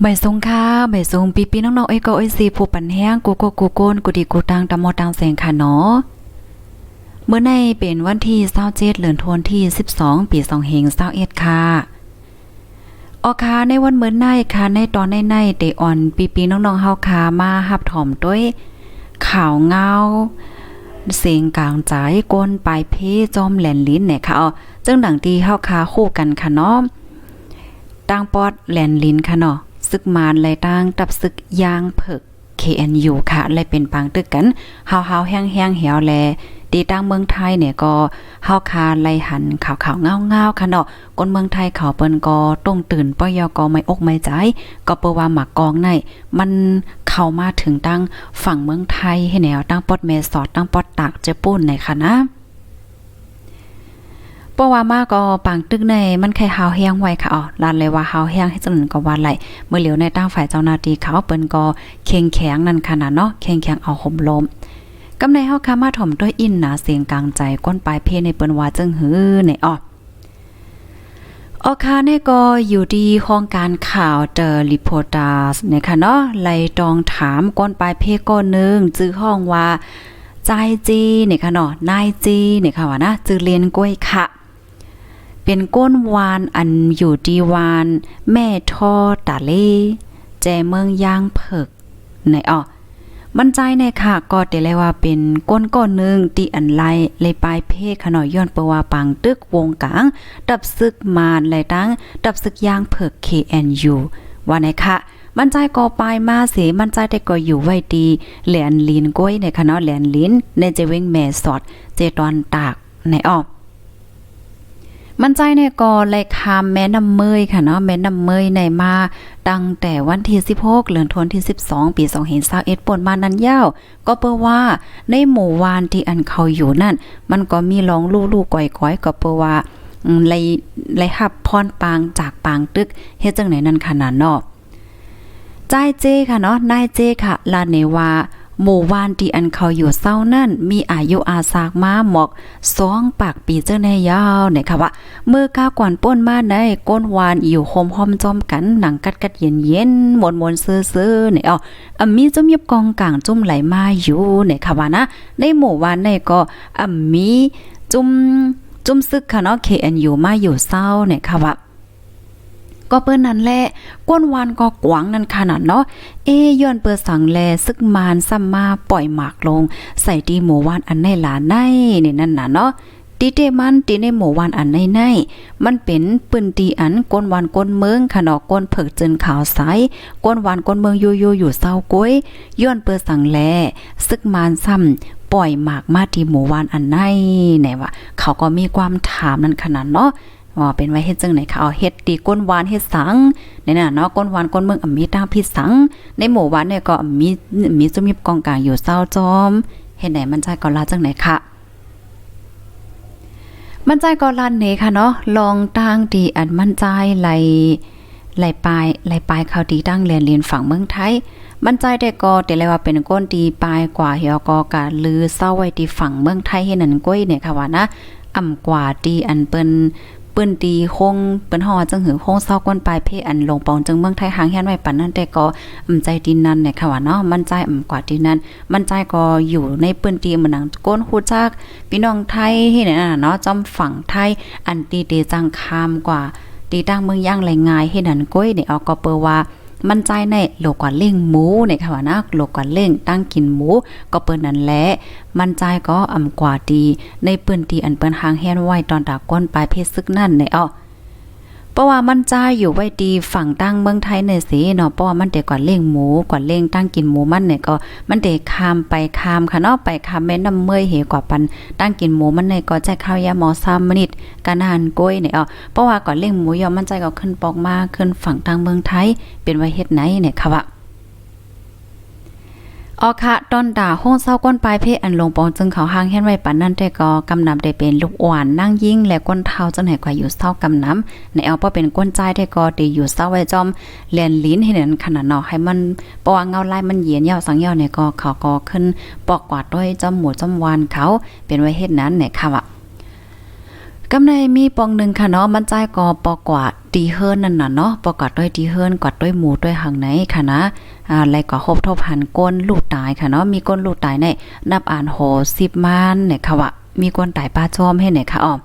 ไม่ทรงค่าไม่ทรงปีปีน้องๆเอ้ก็เอ้ยสิผู้ปันแห้งกูก็กูโกนกูดีกูตังตะมอตังแสงค่ะเนาะเมื่อในเป็นวันที่27เดือนธันวาคมที่ 12 ปี2เฮง21ค่ะออคาในวันเหมือนในค่ะในตอนในในเตออนปีปีน้องๆเฮาคามาหับถอมด้วยข่าวเงาเสียงกลางใจกวนปลายเพจอมแหลนลิ้นเนี่ยค่ะเอาจึงดังที่เฮาคาคู่กันค่ะเนาะตั้งปอดแหลนลิ้นค่ะเนาะ ซึกมานไหลตั้งตับซึกยางเผิก KNU ค่ะเลยเป็นปางตึกกันเฮาๆแห้งๆเหี่ยวแลดีตั้งเมืองไทยเนี่ยก็เฮาคาไลหันขาวๆเงาๆค่ะเนาะคนเมืองไทยเขาเปิ้นก็ต้องตื่นปยก็ไม่อกไม่ใจ ก็เปว่าหมากกองในมันเข้ามาถึงตั้งฝั่งเมืองไทยให้แนวตั้งปอดเมสอดตั้งปอดตากเจปุ้นในค่ะนะ เพราะว่ามาก็ปางตึกในมันแค่หาวแห้งไว้ค่ะอ๋อลานเลยว่าหาวแห้งให้จนก็ว่าไหลเมื่อเหลียวในตั้งฝ่ายเจ้าหน้าที่เขาเปิ้นก็เข่งแข็งนั่นค่ะนะเนาะเข่งแข็งเอาห่มลมกำในเฮาคามาถ่อมด้วยอินหนาเสียงกลางใจก้นปลายเพในเปิ้นว่าจึงหือในอ้อออคาเนี่ยก็อยู่ดีห้องการข่าวเดอริโพตาสนะคะเนาะไลตองถามก้นปลายเพก้อนนึงจื้อห้องว่า ใจจีเนี่ยค่ะเนาะนายจีเนี่ยค่ะว่านะจื้อเรียนกล้วยค่ะ เป็นก้นวานอันอยู่ดีวาน แม่ท่อตาเล่แจเมืองย่างเผิกในอ้อมั่นใจในค่ะ ก็แต่เลยว่าเป็นก้นก้อนหนึงตีอันไลเลยปลายเพศขนอยย้อนปว่าปังตึกวงกลางดับซึกมานไหลตั้งดับซึกย่างเผิก KNU ว่าในค่ะมั่นใจก็ปลายมาเสมั่นใจแต่ก็อยู่ไว้ดีแหลนลีนก้อยในคณะแหลนลินในเจเวงแม่สอดเจตอนตากในออก มันใจเนี่ยก็เลยคามแม่น้ำเมยค่ะเนาะแม่น้ำเมยในมาตั้งแต่วันที่16เดือนธันที่ 12 ปี2021ป่นมานั้นยาวก็เปิว่าในหมู่วานที่อันเขาอยู่นั่น มันก็มีร้องลู่ๆก่อยๆก็เปิว่าไล่ไล่หับพรปางจากปางตึกเฮ็ดจังไหนนั่นขนาดเนาะจ่ายเจค่ะเนาะนายเจค่ะลาเนว่า หมู่ว่านที่อันเขาอยู่เศร้านั่น มีอายุอาสากมาหมอกสองปากปีเจ้าแน่ยาวเนี่ยค่ะว่าเมื่อก้าวกวนป้นมาในก้นวานอยู่โฮมหอมจอมกันหนังกัดกัดเย็นเย็นมวนมวนซื่อซื่อเนี่ยอาอะมีจุ่มยิบกองกลางจุ่มไหลมาอยู่เนี่ยค่ะว่านะในหมู่วานในก็อะมีจุ่มจุ่มซึกค่ะเนาะ KNU มาอยู่เศร้าเนี่ยค่ะว่า ก็เปิ้นนั่นแหละก้นวานก็กวางนั่นขนาดเนาะเอ้ย้อนเปิดสังแลซึกมานซ้ำมาปล่อยหมากลง ใส่ดีหมู่วานอันในหลานในนี่นั่นน่ะเนาะตีเตมันตีในหมู่วานอันในในมันเป็นปืนตีอันก้นวานก้นเมืองขนอกก้นเผิกจินขาวใสก้นวานก้นเมืองอยู่อยู่อยู่เศร้าก้อยย้อนเปิดสังแลซึกมานซ้ำปล่อยหมากมาที่หมู่วานอันในไหนวะเขาก็มีความถามนั่นขนาดเนาะ ว่าเป็นไว้เฮ็ดจังไหนคะเอาเฮ็ดตีก้นหวานเฮ็ดสังเนี่น่ะเนาะก้นหวานก้นเมืองอะมีตั้งพิษสัง ในหมู่บ้านเนี่ยก็มีมีจุมีกองกลางอยู่เศร้าจอมเฮ็ดไหนมันใจก็ลาจังไหนค่ะมันใจก็ลานเนค่ะเนาะลองตั้งดีอันมั่นใจไหลไหลปลายไหลปลายเขาดีตั้งเรียนเรียนฝั่งเมืองไทย มั่นใจได้ก็แต่เลยว่าเป็นก้นดีปลายกว่าเหี่ยวก็กะลือเศร้าไว้ที่ฝั่งเมืองไทยเฮ็ดนั่นก้อยเนี่ยค่ะว่านะอ่ำกว่าดีอันเปิ้น ปืนตีคงเป็นหอจังหือคงเศร้าก้นปลายเพอันลงปองจังเมืองไทยหางแฮนไว้ปันนั่นแต่ก็อำใจดินนั่นเนี่ยค่ะว่าเนาะมันใจอำกว่าดินนั้นมันใจก็อยู่ในปืนตีเหมือนหนังก้นฮู้จักพี่น้องไทยที่ไหนน่ะเนาะจอมฝั่งไทยอันตีเตจังคามกว่าตีตั้งเมืองย่างไหลงายให้นั่นก้อยเนี่ยเอาก็เปอว่า มันใจในโลกกว่าเล่งหมูเนี่ยค่ะว่านะโลกกว่าเล่งตั้งกินหมู ก็เปิ้นนั่นแหละ มันใจก็อ่ำกว่าดี ในปืนตีอันเปิ้นหางแฮนไว้ตอนตาก้นปลายเพศซึกนั่นเนี่ยเอ เพราะว่ามันใจอยู่ไว้ดีฝั่งตั้งเมืองไทยเนี่ยสิเนาะเพราะว่ามันเด็กกว่าเล่งหมูกว่าเล่งตั้งกินหมูมันเนี่ยก็มันเด็กคามไปคามค่ะเนาะไปคามแม่น้ำเมยเหกว่าปันตั้งกินหมูมันเนี่ยก็แจกข้าวยาหมอซ้ำมนิดการอาหารกล้วยเนี่ยเอเพราะว่าก่อนเล่งหมูยอมมันใจก็ขึ้นปอกมาขึ้นฝั่งตั้งเมืองไทยเป็นไว้เฮ็ดไหนเนี่ยค่ะว่า ออค่ะตอนด่าห้องเศร้าก้นปลายเพศอันลงปองจึงเขาห้างแห่นไว้ปันนั่นแต่ก็กำนำได้เป็นลูกอ่อนนั่งยิ่งและก้นเท้าจังไหนกว่าอยู่เศร้ากำนำในเอาเพราเป็นก้นใจแต่ก็ตีอยู่เศร้าไว้จอมเลียนลิ้นให้นั่นขนาดเนาะให้มันปองเงาลายมันเหยียนยาวสังยาวเนี่ยก็เขาก็ขึ้นปอกกวาดด้วยจอมหมูจอมวานเขาเป็นไว้เฮ็ดนั้นเนี่ยค่ะว่า กำในมีปองหนึ่งค่ะเนาะมันใจายก็ปอกว่าดีเฮิรนนั่นน่ะเนาะปอกว่าด้วยดีเฮิรนกว่าด้วยหมูด้วยหังไหนค่ะนะอ่าอะไรก็ครบทบหันก้นลูกตายค่ะเนาะมีก้นลูกตายในนับอ่านโห10มานเนี่ยค่ะว่ามีก้นตายป้าจอมให้ไหนค่ะอ้อม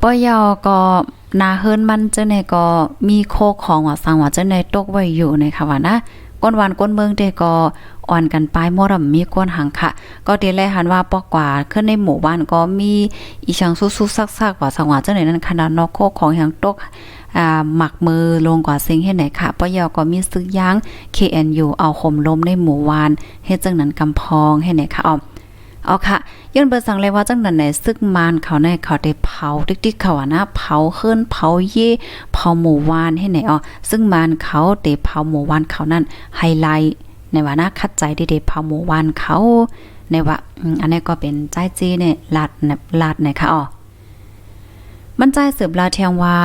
ปอยอก็นาเฮิรนมันเจ้าในก็มีโคของว่าสังว่าเจ้าในตกไว้อยู่ในค่ะว่านะ ก้นวันก้นเมืองเดก็อ่อนกันไปหมดมีก้นหังค่ะ ก็เดแลหันว่าปอกกว่าขึ้นในหมู่บ้านก็มีอีช่างซุกๆซักๆว่าสังว่าเจ้าไหนนั้นขนาดนอกโคของอย่างตกอ่าหมักมือลงกว่าซิงให้ไหนค่ะปอยอก็มีซึกย้าง KNU เอาข่มลมในหมู่วานเฮ็ดจังนั้นกำพองให้ไหนค่ะอ้อ เอาค่ะย้อนเบอร์สั่งเลยว่าจังนั้นไหนซึกมานเขาในเขาได้เผาติ๊กๆเขาอะนะเผาเขึ้นเผาเย่เผาหมู่วานให้ไหนอ๋อซึ่งมานเขาเตเผาหมู่วานเขานั่นไฮไลท์ในว่านะคัดใจได้เผาหมู่วานเขาในว่าอันนี้ก็เป็นใจจีเนี่ยลาดเนี่ยลาดนะคะอ๋อมันใจสืบลาเทียงว่า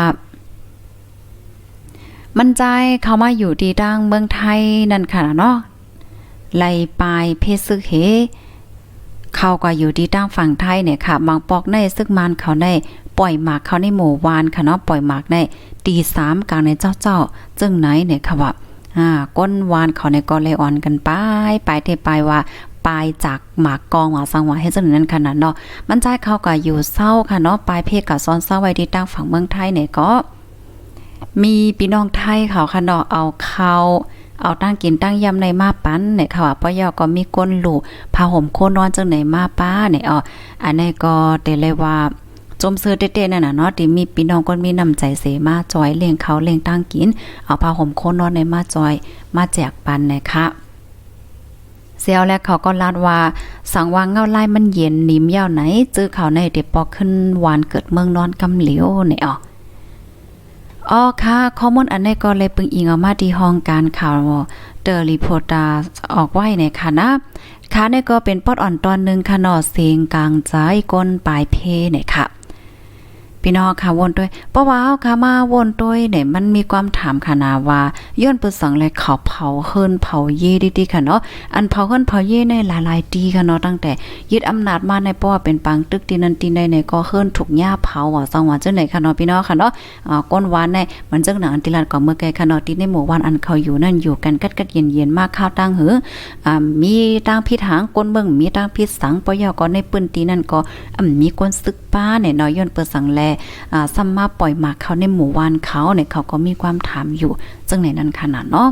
มันใจเขามาอยู่ดีดังเมืองไทยนั่นค่ะเนาะไล่ปลายเพศซึกเฮ เขาก็อยู่ที่ตั้งฝั่งไทยเนี่ยค่ะบางปอกในซึกมันเขาได้ปล่อยหมากเขาในหมู่วานค่ะเนาะปล่อยหมากในตีสามกลางในเจ้าเจ้าจึงไหนเนี่ยค่ะว่าอ่าก้นวานเขาในก็เลยอ่อนกันไปไปเทไปว่าปลายจากหมากกองว่าสังว่าให้จังนั้นขนาดเนาะมันใจเขาก็อยู่เศร้าค่ะเนาะปลายเพศกับซ้อนเศร้าไว้ที่ตั้งฝั่งเมืองไทยเนี่ยก็มีพี่น้องไทยเขาค่ะเนาะเอาเข้า เอาตั้งกินตั้งยำในมาปั้นเนี่ยค่ะว่าปอยอก็มีก้นหลูผ้าห่มโคนอนจังไหนมาป้าเนี่ยอ๋ออันนี้ก็เตเลยว่าจมซื้อเต้ๆนั่นน่ะเนาะที่มีพี่น้องคนมีน้ำใจเสมาจอยเลี้ยงเขาเลี้ยงตั้งกิน เอาผ้าห่มโคนนอนในมาจอย มาแจกปันนะคะเซียวแล้วเขาก็ลาดว่า สังวางเงาไล่มันเย็นหนิมยาวไหน จื้อเขาในเดปอกขึ้นวานเกิดเมืองนอนกำเหลียวเนี่ยอ๋อ อ๋อค่ะข้อมูลอันนี้ก็เลยปึงอิงเอามาที่ห้องการข่าวเดอรีพอร์ตาออกไว้ในค่ะนะค่ะนี่ก็เป็นปอดอ่อนตอนหนึ่งค่ะนอเสียงกลางใจก้นปลายเพเนี่ยค่ะ พี่น้องค่ะวนด้วยเพราะว่าเฮาค่ะมาวนด้วยเนี่ยมันมีความถามค่ะนาว่าย้อนเปิดสังเลยเขาเผาเฮิรนเผาเย่ดีๆค่ะเนาะอันเผาเฮิรนเผาเย่ในหลายๆตีค่ะเนาะตั้งแต่ยึดอำนาจมาในเพราะว่าเป็นปังตึกตีนันตีในในก็เฮิรนถูกหญ้าเผาว่าสังว่าจังไหนค่ะเนาะพี่น้องค่ะเนาะอ่าก้นหวานในมันจังหนังอันติลาดก็เมื่อไกลค่ะเนาะที่ในหมู่บ้านอันเขาอยู่นั่นอยู่กันกัดกัดเย็นๆมากข้าวตั้งหืออ่ามีตั้งพิษหางก้นเบิ่งมีตั้งพิษสังปยอก็ในปืนตีนั่นก็อ่ามีก้นซึกป้าเนี่ยเนาะย้อนเปิดสังแลซัมมาปล่อยหมากเขาในหมู่บ้านเขาเนี่ยเขาก็มีความถามอยู่จังไหนนั้นขนาดเนาะ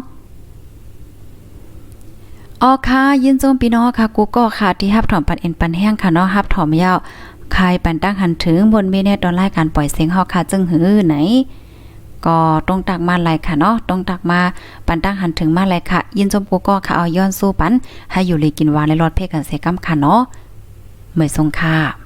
อ๋อค่ะยินโจมพี่น้องค่ะกูก็ค่ะที่ฮับถอมปันเอ็นปันแห้งค่ะเนาะฮับถอมยาวคายปันตั้งหันถึงบนเมเนตอนรายการปล่อยเสียงเฮาค่ะจึงหือไหนก็ต้องตักมาไลค่ะเนาะต้องตักมาปันตั้งหันถึงมาไลค่ะ ยินจมกูก็ค่ะเอาย้อนสู้ปัน ให้อยู่เลยกินวานและรอดเพกันเสกำค่ะเนาะเหมยทรงค่ะ